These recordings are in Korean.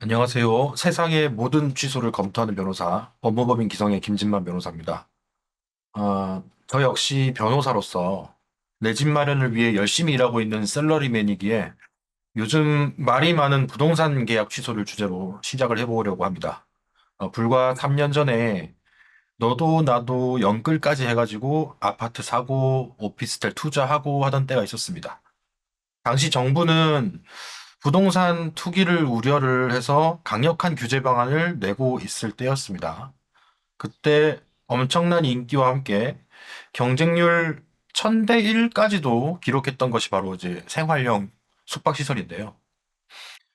안녕하세요. 세상의 모든 취소를 검토하는 변호사, 법무법인 기성의 김진만 변호사입니다. 아, 저 역시 변호사로서 내 집 마련을 위해 열심히 일하고 있는 셀러리맨이기에 요즘 말이 많은 부동산 계약 취소를 주제로 시작을 해보려고 합니다. 어, 불과 3년 전에 너도 나도 연끌까지 해가지고 아파트 사고, 오피스텔 투자하고 하던 때가 있었습니다. 당시 정부는 부동산 투기를 우려를 해서 강력한 규제 방안을 내고 있을 때였습니다. 그때 엄청난 인기와 함께 경쟁률 1000대 1까지도 기록했던 것이 바로 이제 생활형 숙박시설인데요.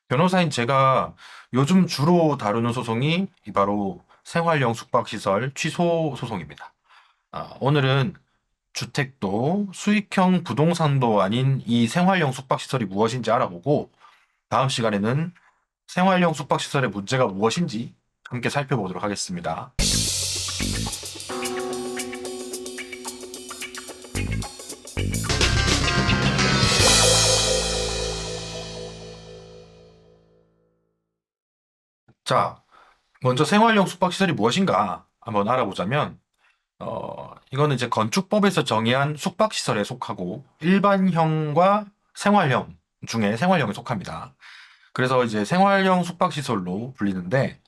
변호사인 제가 요즘 주로 다루는 소송이 이 바로 생활형 숙박시설 취소 소송입니다. 아, 오늘은 주택도 수익형 부동산도 아닌 이 생활형 숙박시설이 무엇인지 알아보고 다음 시간에는 생활형 숙박시설의 문제가 무엇인지 함께 살펴보도록 하겠습니다. 자, 먼저 생활형 숙박시설이 무엇인가 한번 알아보자면, 어, 이거는 이제 건축법에서 정의한 숙박시설에 속하고 일반형과 생활형 중에 생활형에 속합니다. 그래서 이제 생활형 숙박시설로 불리는데,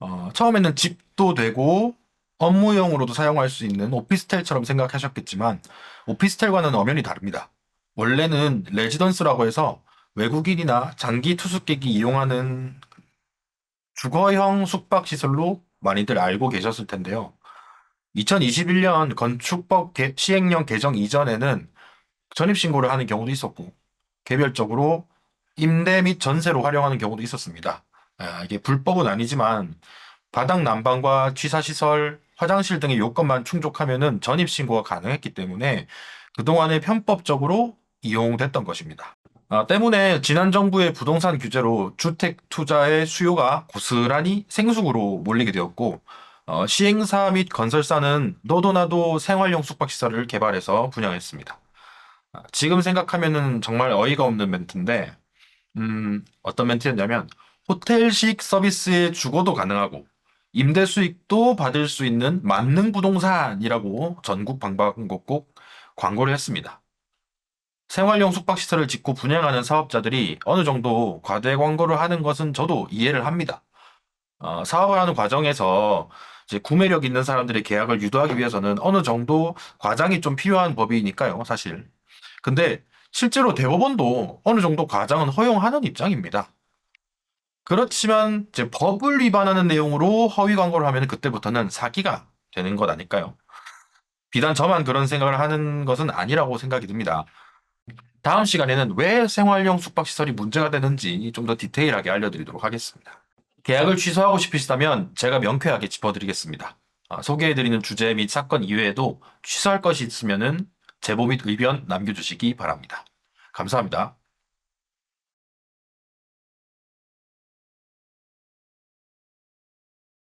어, 처음에는 집도 되고 업무용으로도 사용할 수 있는 오피스텔처럼 생각하셨겠지만, 오피스텔과는 엄연히 다릅니다. 원래는 레지던스라고 해서 외국인이나 장기 투숙객이 이용하는 주거형 숙박시설로 많이들 알고 계셨을 텐데요. 2021년 건축법 개- 시행령 개정 이전에는 전입신고를 하는 경우도 있었고, 개별적으로 임대 및 전세로 활용하는 경우도 있었습니다. 아, 이게 불법은 아니지만 바닥 난방과 취사시설, 화장실 등의 요건만 충족하면은 전입 신고가 가능했기 때문에 그동안에 편법적으로 이용됐던 것입니다. 아, 때문에 지난 정부의 부동산 규제로 주택 투자의 수요가 고스란히 생숙으로 몰리게 되었고, 어, 시행사 및 건설사는 너도 나도 생활용 숙박시설을 개발해서 분양했습니다. 아, 지금 생각하면은 정말 어이가 없는 멘트인데, 음, 어떤 멘트였냐면, 호텔식 서비스의 주거도 가능하고, 임대 수익도 받을 수 있는 만능 부동산이라고 전국 방방곡곡 광고를 했습니다. 생활용 숙박시설을 짓고 분양하는 사업자들이 어느 정도 과대 광고를 하는 것은 저도 이해를 합니다. 어, 사업을 하는 과정에서 구매력 있는 사람들의 계약을 유도하기 위해서는 어느 정도 과장이 좀 필요한 법이니까요, 사실. 근데 실제로 대법원도 어느 정도 과장은 허용하는 입장입니다. 그렇지만 이제 법을 위반하는 내용으로 허위 광고를 하면 그때부터는 사기가 되는 것 아닐까요? 비단 저만 그런 생각을 하는 것은 아니라고 생각이 듭니다. 다음 시간에는 왜 생활형 숙박시설이 문제가 되는지 좀 더 디테일하게 알려드리도록 하겠습니다. 계약을 취소하고 싶으시다면 제가 명쾌하게 짚어드리겠습니다. 아, 소개해드리는 주제 및 사건 이외에도 취소할 것이 있으면 제보 및 의견 남겨주시기 바랍니다. 감사합니다.